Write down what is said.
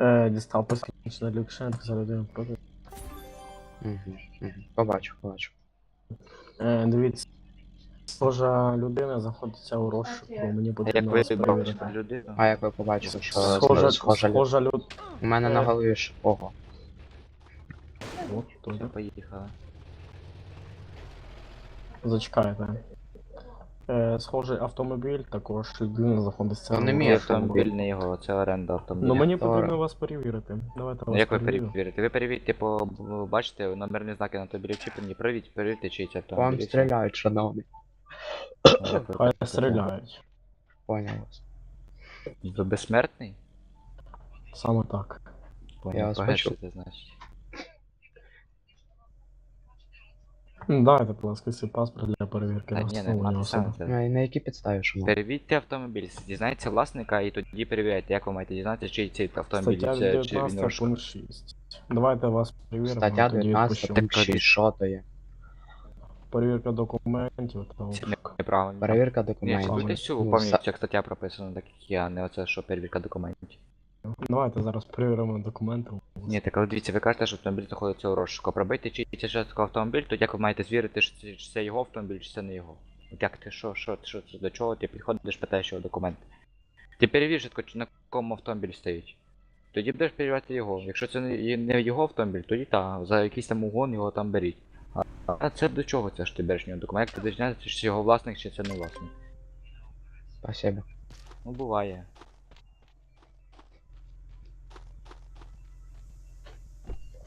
Е, дістав посвідчення для Лукашенка за людину проти. Угу, угу. Побачу, побачу. Е, дивіться. Схожа людина знаходиться у розшуку, мені А як потрібно ви вас перевірити. людину? А як ви побачили, що Схожа, схожа лю- схожа людина. У мене на е. голові ж. Ого. От, тут. Все, поїхали. Зачекайте. Е, схожий автомобіль, також людина знаходиться Ну, не мій автомобіль не його, це оренда автомобіля. Ну мені потрібно вас перевірити. Давайте Ну, вас як ви перевірю. перевірите? Ви перевірте по б- бачите номерні знаки на тобі чіпені, перевірте, перевірте, чий це автомобіль. Вам стріляють, шановний. Ну, як Хай стріляють. Поняв вас. Ви безсмертний? Саме так. Я Понял, вас погашите, значить. Ну, Дайте, будь ласка, свій паспорт для перевірки Та ні, не встановлення особи. На, на які підставі, шановний? Перевірте автомобіль, дізнайте власника і тоді перевіряйте, як ви маєте дізнатися, чий цей автомобіль, Стаття це, чи він 19 розшук. пункт 6. Давайте вас перевіримо. Стаття тоді 19 відпущу. пункт 6, що то є? Перевірка документів. Та... Це неправильно. Перевірка Ні, документів. будьте всю Ну, як стаття прописана, так як я, а не оце, що перевірка документів. Давайте зараз перевіримо документи. Ні, так але дивіться, ви кажете, що автомобіль знаходиться у розшуку. Пробийте, чи це ж автомобіль, то як ви маєте звірити, що це, чи це його автомобіль, чи це не його. От як ти що, що, що це до чого ти підходиш, питаєш його документи. Ти перевір чи на якому автомобіль стоїть. Тоді будеш перевіряти його. Якщо це не, не його автомобіль, тоді так, за якийсь там угон його там беріть. А, а це до чого це ж ти береш нього документ? Як ти будеш чи це його власник, чи це не власник? Спасибо. Ну буває.